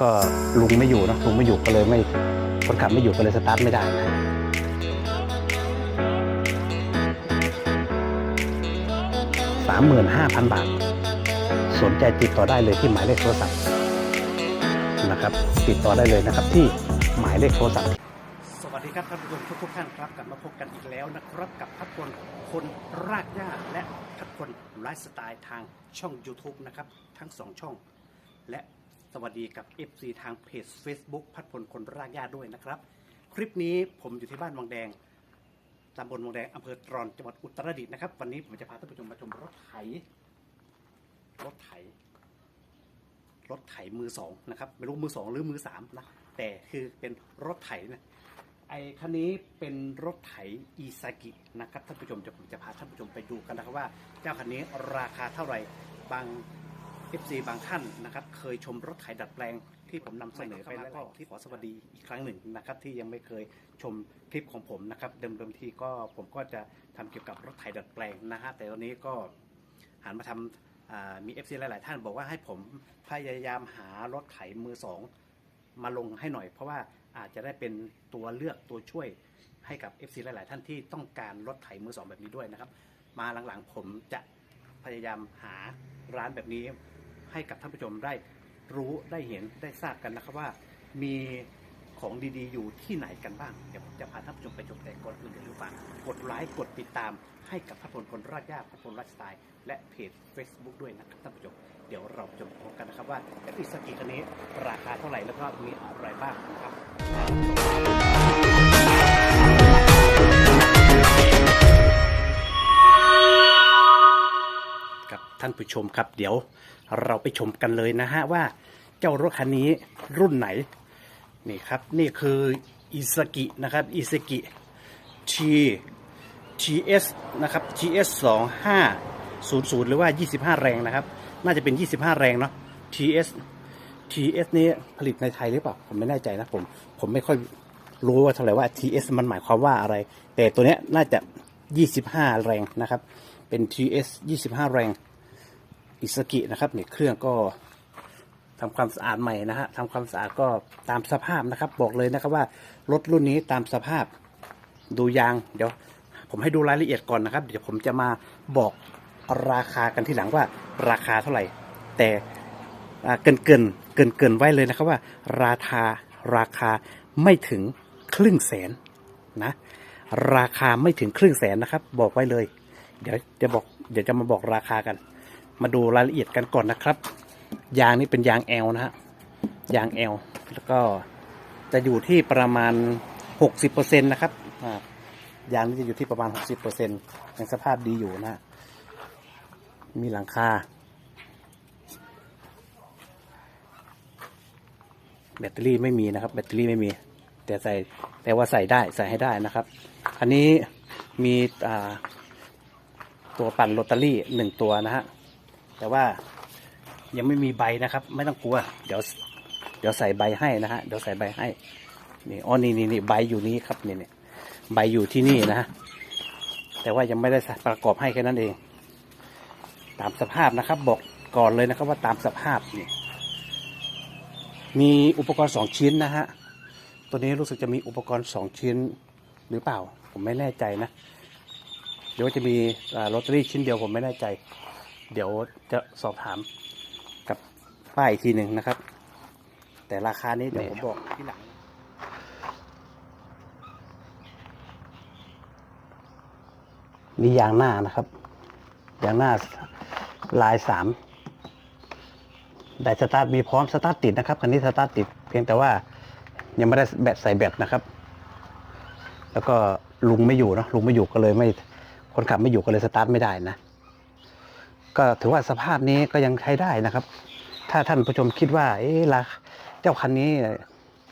ก็ลุงไม่อยู่นะลุงไม่อยู่ก็เลยไม่คนขับไม่อยู่ก็เลยสตาร์ทไม่ได้นะสามหมื่นห้าพันบาท สนใจติดต่อได้เลยที่หมายเลขโทรศัพท์นะครับ ติดต่อได้เลยนะครับที่หมายเลขโทรศัพท์ สวัสดีครับท่านผู้ชมทุกทุกท่านครับกลับมาพบกันอีกแล้วนะครับกับพัดพลคนรากหญ้าและพัดพลไลฟ์สไตล์ทางช่อง YouTube นะครับ ทั้งสองช่อง และ สวัสดีกับ FC ทางเพจ Facebook พัดพลคนรากหญ้าด้วยนะครับ คลิปนี้ผมอยู่ที่บ้านวังแดงตำบลวังแดงอำเภอตรอนจังหวัดอุตรดิตถ์นะครับ วันนี้ผมจะพาท่านผู้ชมมาชมรถไถ รถไถ รถไถมือสองนะครับ ไม่รู้มือสองหรือมือสามนะ แต่คือเป็นรถไถนะไอ้คันนี้เป็นรถไถอีซากินะครับท่านผู้ชมจะผมจะพาท่านผู้ชมไปดูกันนะครับว่า เจ้าคันนี้ราคาเท่าไหร่บาง FC บางท่านนะครับเคยชมรถไถดัดแปลงที่ผมนำเสนอไปแล้วก็ที่ขอสวัสดีอีกครั้งหนึ่งนะครับที่ยังไม่เคยชมคลิปของผมนะครับเดิมๆทีก็ผมก็จะทำเกี่ยวกับรถไถดัดแปลงนะฮะแต่ตอนนี้ก็หันมาทำอ่ามี FC หลาย ๆ ท่านบอกว่าให้ผมพยายามหารถไถมือสองมาลงให้หน่อย เพราะว่าอาจจะได้เป็นตัวเลือกตัวช่วยให้กับ FC หลาย ๆ ท่านที่ต้องการรถไถมือสองแบบนี้ด้วยนะครับ มาหลัง ๆ ผมจะพยายามหาร้านแบบนี้ ให้กับท่านผู้ชมได้รู้ได้เห็นได้ทราบกันนะครับว่า มีของดีๆ อยู่ที่ไหนกันบ้าง เดี๋ยวผมจะพาท่านผู้ชมไปชมแต่ก่อนอื่นอย่าลืมฝากกดไลค์กดติดตามให้กับพัดพลคนรากหญ้าพัดพลรักสไตล์และเพจ Facebook ด้วยนะครับท่านผู้ชมเดี๋ยวเราจะมาพบกันนะครับว่าอิสกิคันนี้ราคาเท่าไหร่แล้วก็มีอะไรบ้างนะครับานผู้ชมครับ เดี๋ยวเราไปชมกันเลยนะฮะว่าเจ้ารถคันนี้รุ่นไหน นี่ครับนี่คืออิสกินะครับอิสกิ T GS นะครับ GS 2 5 0 0 หรือว่า 25 แรงนะครับ น่าจะเป็น 25 แรงเนาะ TS TS นี้ผลิตในไทยหรือเปล่า ผมไม่แน่ใจนะผม ผมไม่ค่อยรู้ว่าเท่าไหร่ว่า TS มันหมายความว่าอะไร แต่ตัวเนี้ยน่าจะ 25 แรงนะครับ เป็น TS 25 แรง อิสกินะครับเนี่ยเครื่องก็ทำความสะอาดใหม่นะฮะทำความสะอาดก็ตามสภาพนะครับ บอกเลยนะครับว่ารถรุ่นนี้ตามสภาพดูยางเดี๋ยวผมให้ดูรายละเอียดก่อนนะครับ เดี๋ยวผมจะมาบอกราคากันที่หลังว่าราคาเท่าไหร่ แต่เกินเกินเกินเกินไว้เลยนะครับว่า ราคาราคาไม่ถึงครึ่งแสนนะราคาไม่ถึงครึ่งแสนนะครับ บอกไว้เลย เดี๋ยวจะบอกเดี๋ยวจะมาบอกราคากัน มาดูรายละเอียดกันก่อนนะครับ ยางนี่เป็นยางแอลนะฮะยางแอลแล้วก็จะอยู่ที่ประมาณ 60%นะครับยางนี่จะอยู่ที่ประมาณ 60%ยังสภาพดีอยู่นะฮะมีหลังคาแบตเตอรี่ไม่มีนะครับ แบตเตอรี่ไม่มี แต่ใส่แต่ว่าใส่ได้ใส่ให้ได้นะครับ อันนี้มีตัวปั่นโรตารี่หนึ่งตัวนะฮะ แต่ว่ายังไม่มีใบนะครับ ไม่ต้องกลัว เดี๋ยว เดี๋ยวใส่ใบให้นะฮะเดี๋ยวใส่ใบให้นี่อ๋อนี่นี่นี่ใบอยู่นี้ครับนี่นี่ใบอยู่ที่นี่นะฮะแต่ว่ายังไม่ได้ประกอบให้แค่นั้นเอง ตามสภาพนะครับ บอกก่อนเลยนะครับ ว่าตามสภาพนี่มีอุปกรณ์สองชิ้นนะฮะตัวนี้รู้สึกจะมีอุปกรณ์สองชิ้นหรือเปล่า ผมไม่แน่ใจนะเดี๋ยวจะมีลอตเตอรี่ชิ้นเดียวผมไม่แน่ใจ เดี๋ยวจะสอบถามกับป้าอีกทีหนึ่งนะครับ แต่ราคานี้เดี๋ยวผมบอกที่หลังนี่ยางหน้านะครับ ยางหน้าลายสามได้สตาร์ทมีพร้อมสตาร์ทติดนะครับคันนี้สตาร์ทติด เพียงแต่ว่ายังไม่ได้แบตใส่แบตนะครับ แล้วก็ลุงไม่อยู่เนอะลุงไม่อยู่ก็เลยไม่คนขับไม่อยู่ก็เลยสตาร์ทไม่ได้นะ ก็ถือว่าสภาพนี้ก็ยังใช้ได้นะครับ ถ้าท่านผู้ชมคิดว่าเอ๊ะราเจ้าคันนี้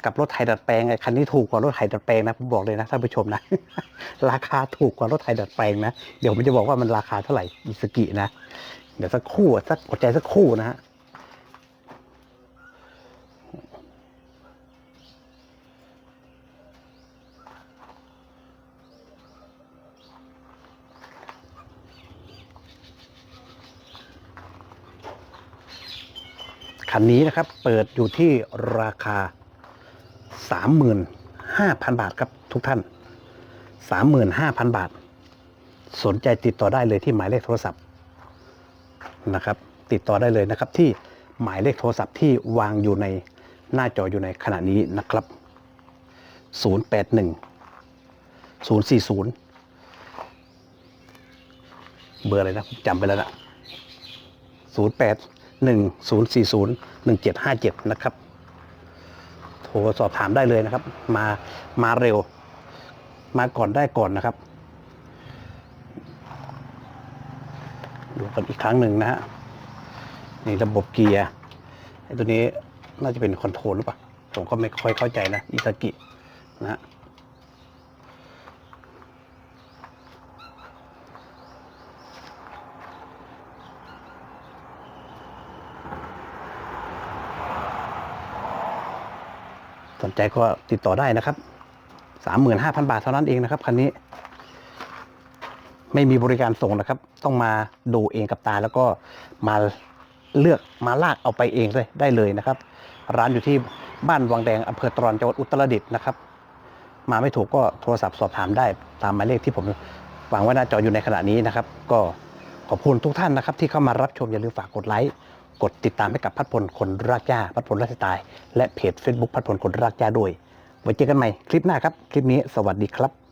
กับรถไถดัดแปลงไอ้คันนี้ถูกกว่ารถไถดัดแปลงนะผมบอกเลยนะท่านผู้ชมนะ ราคาถูกกว่ารถไถดัดแปลงนะเดี๋ยวผมจะบอกว่ามันราคาเท่าไหร่อิสกินะเดี๋ยวสักคู่สักอดใจสักคู่นะฮะ คันนี้นะครับเปิดอยู่ที่ราคา 35,000 บาทครับทุกท่าน 35,000 บาท สนใจติดต่อได้เลยที่หมายเลขโทรศัพท์นะครับ ติดต่อได้เลยนะครับที่หมายเลขโทรศัพท์ที่วางอยู่ในหน้าจออยู่ในขณะนี้นะครับ 081 040 เบอร์อะไรนะจำไปแล้วนะ 08 040 1757 นะครับ โทรสอบถามได้เลยนะครับ มามาเร็ว มาก่อนได้ก่อนนะครับ ดูกันอีกครั้งหนึ่งนะฮะนี่ระบบเกียร์ไอ้ตัวนี้น่าจะเป็นคอนโทรลหรือเปล่า ผมก็ไม่ค่อยเข้าใจนะ อิซากินะฮะ สนใจก็ติดต่อได้นะครับ 35,000 บาทเท่านั้นเองนะครับคันนี้ ไม่มีบริการส่งนะครับ ต้องมาดูเองกับตาแล้วก็มาเลือกมาลากเอาไปเองเลยได้เลยนะครับ ร้านอยู่ที่บ้านวังแดงอำเภอตรอนจังหวัดอุตรดิตถ์นะครับ มาไม่ถูกก็โทรศัพท์สอบถามได้ตามหมายเลขที่ผมวางไว้หน้าจออยู่ในขณะนี้นะครับ ก็ขอบคุณทุกท่านนะครับ ที่เข้ามารับชมอย่าลืมฝากกดไลค์ กดติดตามให้กับพัดพลคนรากหญ้าพัดพลราชตาย และเพจ Facebook พัดพลคนรากหญ้าด้วย ไว้เจอกันใหม่คลิปหน้าครับ คลิปนี้สวัสดีครับ